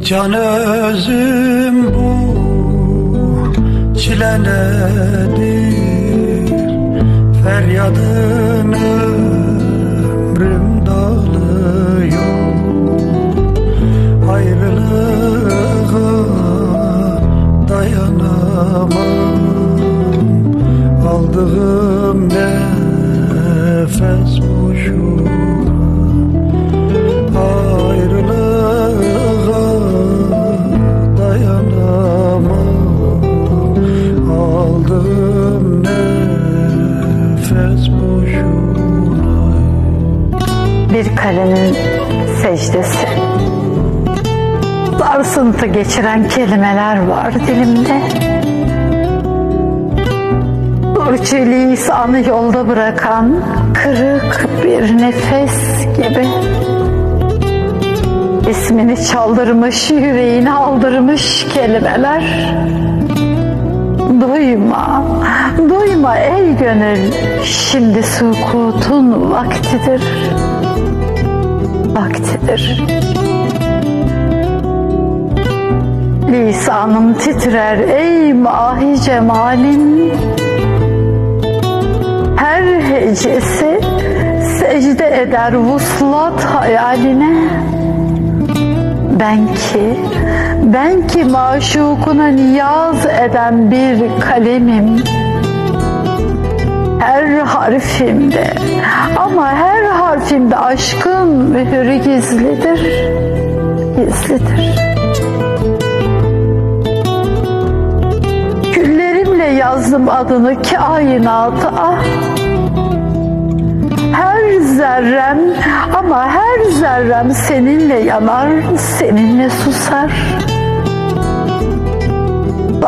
Can özüm bu çile nedir Feryadın ömrüm dağılıyor. Ayrılığa dayanamam. Aldığım nefes boşuna Kalenin secdesi. Sarsıntı geçiren kelimeler var dilimde. Burcu lisanı yolda bırakan kırık bir nefes gibi. İsmini çaldırmış, yüreğini aldırmış kelimeler. Duyma, duyma ey gönül, şimdi sukutun vaktidir. Vaktidir. Lisanım titrer ey mahi cemalin. Her hecesi secde eder vuslat hayaline. Ben ki, ben ki maşukuna niyaz eden bir kalemim. Her harfimde ama her harfimde aşkın mühürü gizlidir, gizlidir. Küllerimle yazdım adını kainata. Her zerrem ama her zerrem seninle yanar, seninle susar.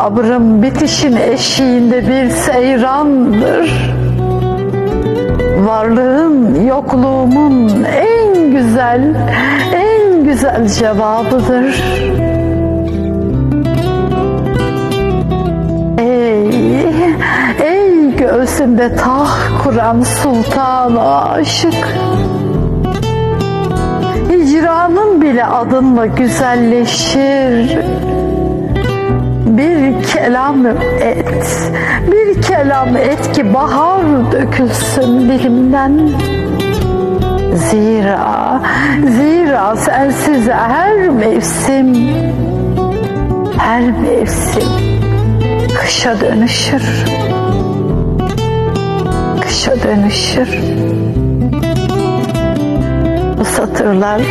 Sabrım bitişin eşiğinde bir seyrandır. Varlığın yokluğumun en güzel, en güzel cevabıdır. Ey, ey göğsünde taht kuran sultan aşık. Hicranın bile adınla güzelleşir. Bir kelam et, bir kelam et ki bahar dökülsün dilimden. Zira, zira sensiz her mevsim, her mevsim kışa dönüşür. Kışa dönüşür. Bu satırlar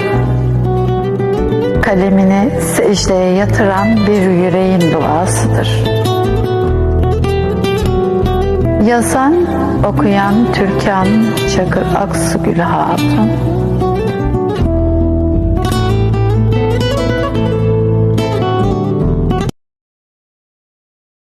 kalemini secdeye yatıran bir yüreğin duasıdır. Yazan, okuyan Türkan Çakır Aksugül Hatun.